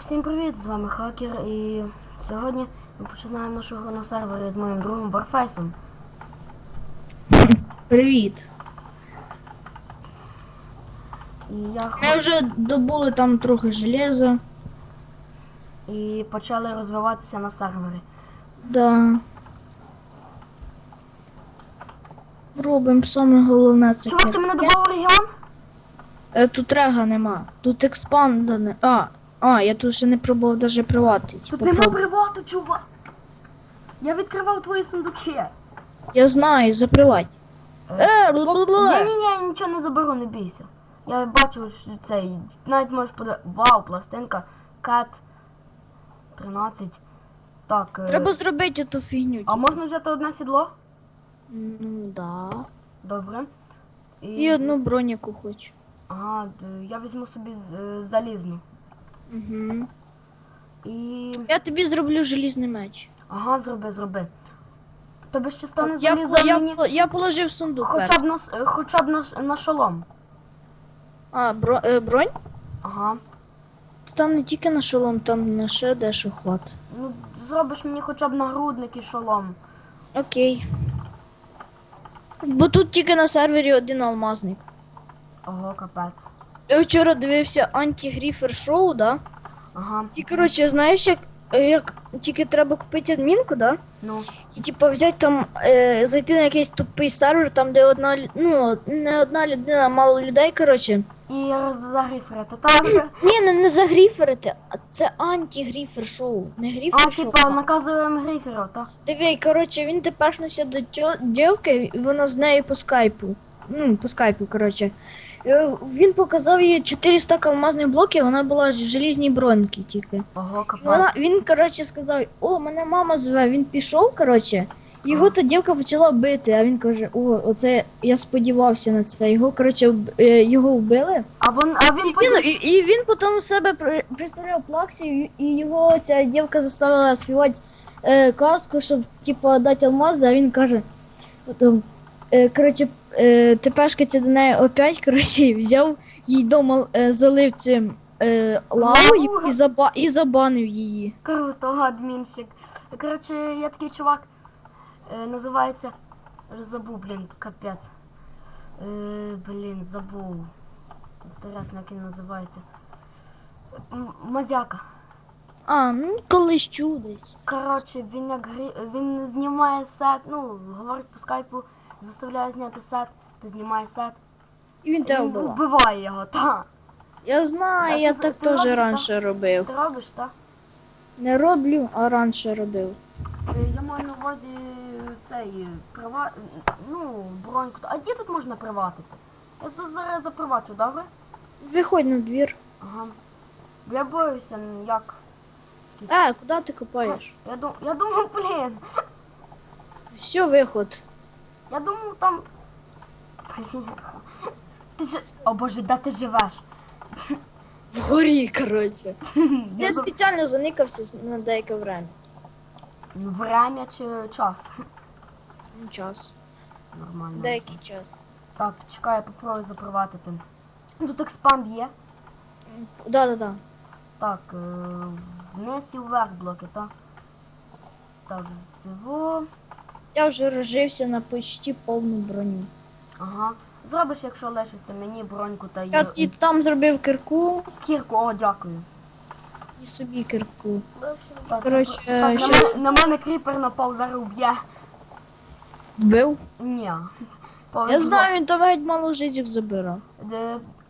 Всім привіт, з вами Хакер і сьогодні ми починаємо нашу гру на сервері з моїм другом Warface. Привіт. І я Ми хо- вже добули там трохи железа. і почали розвиватися на сервері. Да. Робимо саме головне це. Чувак, ти мене добав регіон? Е, Тут рега нема. Тут експанда не. А, а, я тут ще не пробував навіть приватити. Тут нема привату, чувак. Я відкривав твої сундуки. Я знаю, запривать. Е, бла-бла-бла. Ні, ні, ні, я нічого не заберу, не бійся. Я бачу, що цей. Навіть можеш подивитися. Вау, пластинка. Кат 13. Так. е, Треба зробити ту фігню. А можна взяти одне сідло? Ну, да. Добре. І одну броніку хочу. Ага, д- я візьму собі з- е, залізну. Угу. І. Я тобі зроблю желізний меч. Ага, зроби, зроби. Тобі ще стане Я, заліза я, мені. я положив сундук. Хоча перший. б на, с- е, хоча б на, ш- на шолом. А, бро, е, бронь? Ага. Там не тільки на шолом, там на ще дещо хват. Ну, зробиш мені хоча б нагрудник і шолом. Окей. Бо тут тільки на сервері один алмазник. Ого, капець. Я вчора дивився антигріфер шоу, да? Ага. І коротше, знаєш, як, як тільки треба купити адмінку, да? Ну, І типу взяти там, е, зайти на якийсь тупий сервер, там де одна лю- ну, не одна людина, а мало людей, коротше. і роз- загриферити. Так. Ні, не, не загріферити, а це антигріфер шоу. Не гріфер А, шоу. типа, наказуємо гриферів, так? Диви, коротше, він тепешнувся до тьо- дівки, і вона з нею по скайпу. Ну, по скайпу, коротше. Е, Він показав їй 400 алмазних блоків, вона була в желізній броньці тільки. Ого, І вона, він, коротше, сказав, о, мене мама зве. Він пішов, коротше, його та дівка почала бити, а він каже, о, оце я сподівався на це. Його, коротше, е, його вбили. А він, а він І він, потім... і, і він потім себе представляв плаксі, і- і його ця дівка заставила співати е, казку, щоб типу, дати алмази, а він каже, потім, е, коротше, е, тепешкаться до неї опять, коротше, взяв їй дома е, залив цим е, лавою Лаву? і, заба, і забанив її. Круто, адмінщик. Коротше, є такий чувак, е, називається. Вже забув, блін, капець. Е, блін, забув. Інтересно, як він називається. М- Мазяка. А, ну колись чудить. Коротше, він як грі... він знімає сет, ну, говорить по скайпу, заставляє зняти сет, ти знімає сет. І він тебе він вбивав. вбиває його, так. Я знаю, А я ти- так ти теж робиш, раніше робив. Ти робиш, так? Не роблю, а раніше робив. Е, Я маю на увазі цей права... ну, броньку. А де тут можна приватити? Я тут зараз запривачу, добре? Виходь на двір. Ага. Я боюся, м, як. якісь- А, куди ти копаєш? Я, дум... я думав, блін. Все, виход. Я думав там. Ти ж. О боже, де ти живеш? Вгорі, коротше. Я Я дум- спеціально заникався на деяке время. Время чи час? Ну, Час. Нормально. Деякий час. Так, чекай, я попробую заприватити. Тут експанд є. Да, да, да. Так, е, вниз і вверх блоки, так? Так, зиво. Я вже розжився на почти повну броню. Ага. Зробиш, якщо лишиться мені броньку та Я і там зробив кирку кірку, о, дякую. і собі кирку. Так, Коротше, так, на, ще- мене, на мене кріпер напав, зараз уб'є. Вбив? Ні. Я Повезло. знаю, він там геть мало життів забирав.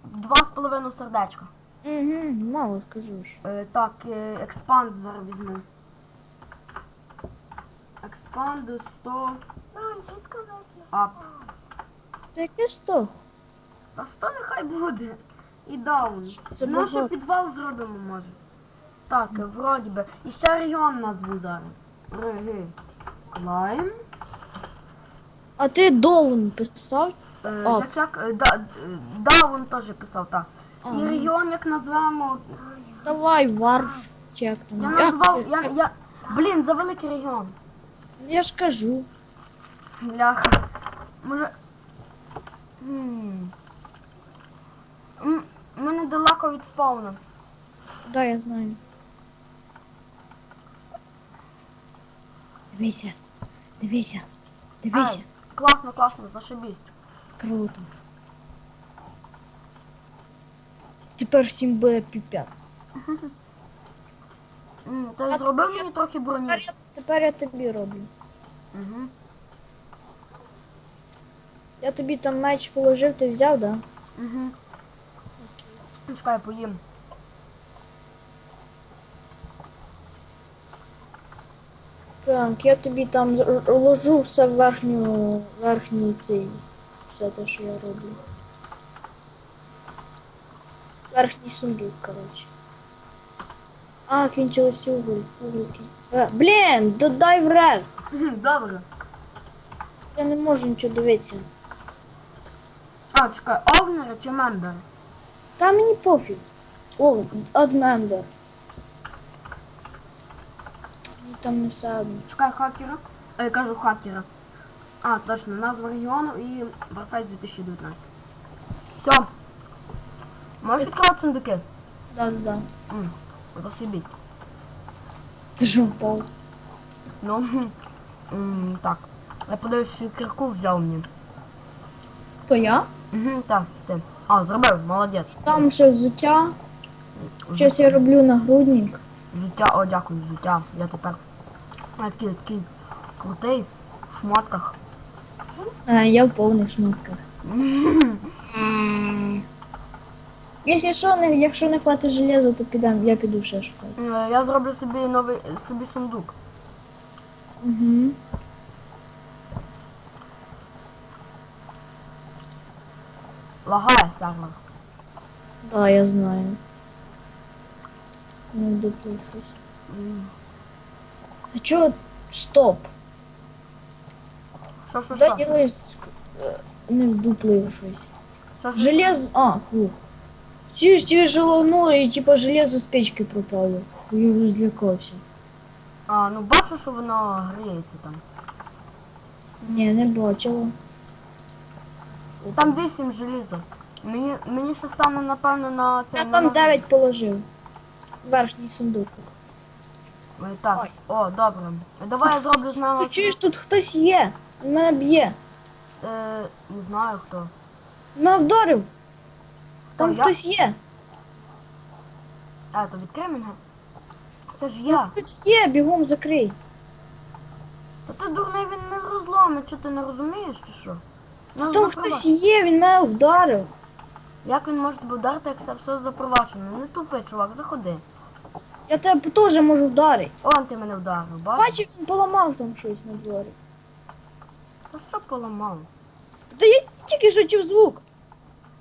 Два з половиною сердечка. Угу, мало скажу ж. Е, так, е, експанд зараз візьму. Експанду 100. Ап. Та яке сто? Та 100 нехай буде. І даун. Це Нашу багато. підвал зробимо, може. Так, вроді би. І ще регіон назву зараз. Реги. Клайм. А ти Доун писав? Е, О. як, як, е, да, е, даун теж писав, так. І Ага. регіон як назвемо. Давай, варф. Як там? Я назвав. Я, я, блін, за великий регіон. Я ж кажу. Бляха. Може. М. М, Ми недалеко від спауну. Да, я знаю. Дивися. Дивися. Дивися. Ай, класно, класно, зашибісь. Круто. Тепер всім буде піпець. М, Ти А зробив мені трохи Тепер броні? я, тепер я тобі роблю. Угу. Я тобі там меч положив, ти взяв, да? Угу. Чекай, поїм. Так, я тобі там р- ложу все в верхню, верхній цей. Все те, що я роблю. Верхній сундук, коротше. А, кінчилось уголь. Е, блін, додай. Мгм, Добре. Я не можу нічого дивитися. А, чекай, Огнер чи Мембер? Та мені пофіг. О, адмембер. Мені там не все одно. Чекай хакера. А я кажу хакера. А, точно, назва регіону і Warface 2019. Все. Можеш відкривати сундуки? Да-да-да. М, Зашибісь. Ти що впав? Ну, так. Я подивлюсь, що кірку взяв мені. То я? Угу, так, ти. А, зробив, молодець. Там ще взуття. Щось я роблю нагрудник. Життя, о, дякую, життя. Я тепер такий, такий крутий в шмотках. А, я в повних шмотках. Якщо що, не, якщо не хватить железа, то підемо, я піду ще шукати. Е, Я зроблю собі новий собі сундук. Угу. Лагає сервер. Да, я знаю. Не дуплю щось. М, А чого? Стоп. Що, що, Куди що? ділиш? е, Не вдуплив щось. Що, що? Железо. А, фу. Чуєш, тебе желовнуло і типа железо з печки пропало. Я злякався. А, ну бачу, що воно гріється там. Ні, не бачила. Там 8 желіза. Мені, мені ще стане, напевно, на це. Я на там нагрудник. 9 положив. Верхній сундук. Ой, Так, Ой. о, добре. Давай я зроблю з нього. Ти чуєш, тут хтось є. Мене б'є. Е, не знаю хто. Мене вдарив. Там я? хтось є. А, то відкрий мене. Це ж я. Хтось є, бігом закрий. Та ти дурний він не розломить, що ти не розумієш чи що? Ну, Там запрова- хтось є, він мене вдарив. Як він може тебе вдарити, як це все запроваджено? Не тупи, чувак, заходи. Я тебе теж можу вдарити. Он ти мене вдарив, бачиш? Бачив, він поламав там щось на дворі. Та що поламав? Та я тільки що чув звук.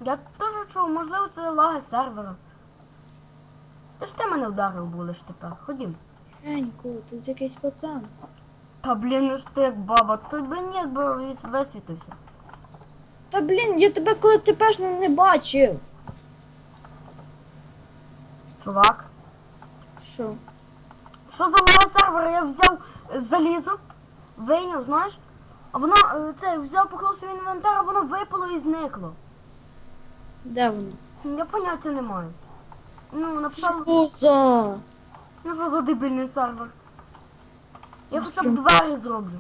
Я теж чув, можливо, це лаги сервера. Та ж ти мене вдарив будеш тепер. Ходім. Генько, тут якийсь пацан. Та блін, ну ж ти як баба, тобі ні, якби вис- висвітився. Та блін, я тебе коли тепешно не бачив. Чувак. Що? Що за лаги сервера? Я взяв е, залізо, вийняв, знаєш? А воно е, це взяв поклав свій інвентар, а воно випало і зникло. Де воно? Я поняття не маю. Ну, написав, Що за? ну що за дебільний сервер. Я хоча б двері зроблю.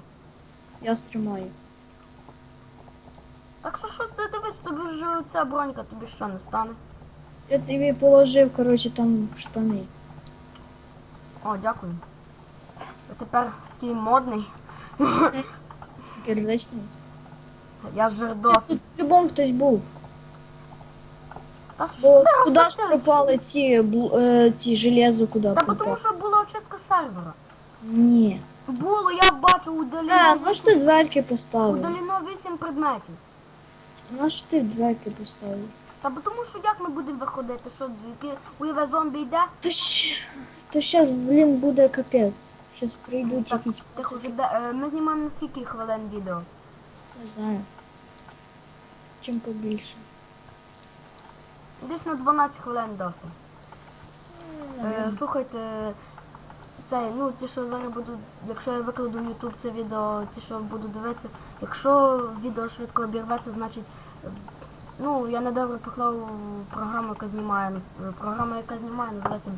Я стримаю. Так що щось ти дивись, тобі ж ця бронька тобі що не стане. Я тобі положив, коротше, там штани. О, дякую. Я тепер такий модний. Кирдичний. Я жердос. Тут в-любому хтось був. Що Бо ти куди ж пропали ці, бл- е, ці железо, куди Та бо тому пропали? що була очистка сервера. Ні. Було, я бачу Е, удаліно, на що ти дверки поставив? удаліно 8 предметів. На що ти дверки поставив? Та бо тому що як ми будемо виходити? Що звідки уяве зомбі йде? Та щ... То щас, блін, буде капець. Щас прийдуть Так, якісь Тихо, вже де- е, ми знімаємо на скільки хвилин відео? Не знаю. Чим побільше. Десь на 12 хвилин досить. Е, слухайте, цей, ну ті, що зараз будуть, якщо я викладу в YouTube це відео, ті, що буду дивитися, якщо відео швидко обірветься, значить Ну, я недавно поклав програму, яка знімає. Програма, яка знімає, називається